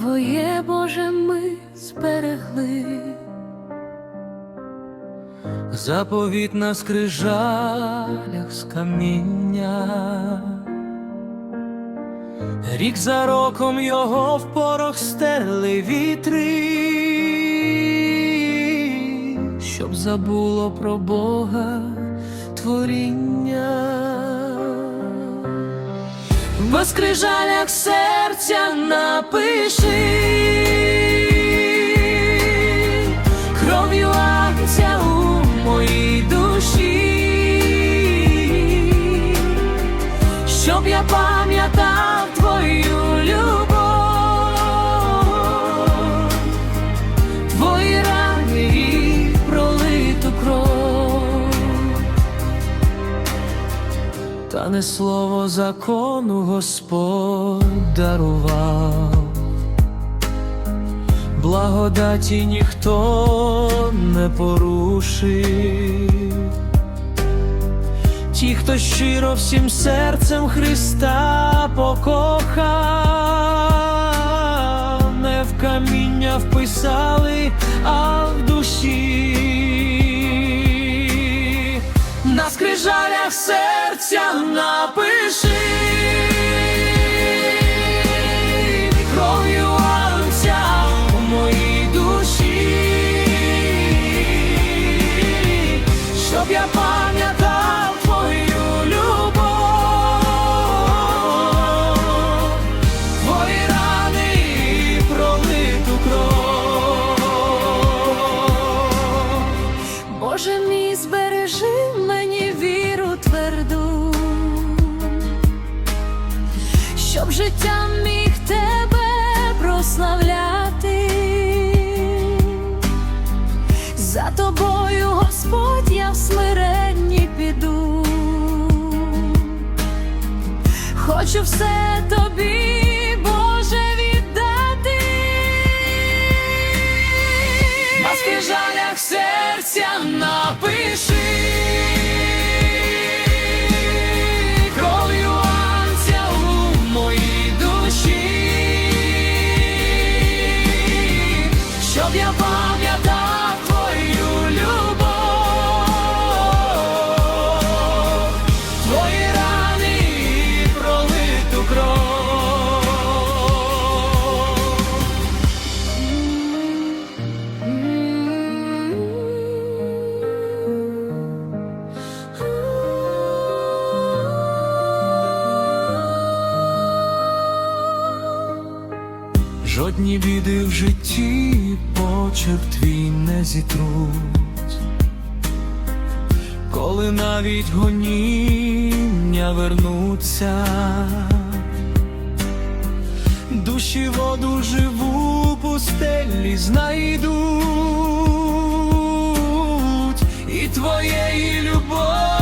Твоє Боже ми зберегли. Заповіт на скрижалях з каміння, рік за роком його в порох стерли вітри, щоб забуло про Бога творіння. В скрижалях серця напиши та не слово закону Господь дарував благодаті ніхто не порушив. Ті, хто щиро всім серцем Христа покохав, не в каміння вписали, а в душі. Скрижалях серця напиши щоб життя міг тебе прославляти. За тобою, Господь, я в смиренні піду. Хочу все тобі, Боже, віддати. На скрижалях серця напиши Жодні біди в житті почерк твій не зітруть, коли навіть гоніння вернуться, душі воду живу пустелі знайдуть, і твоєї любові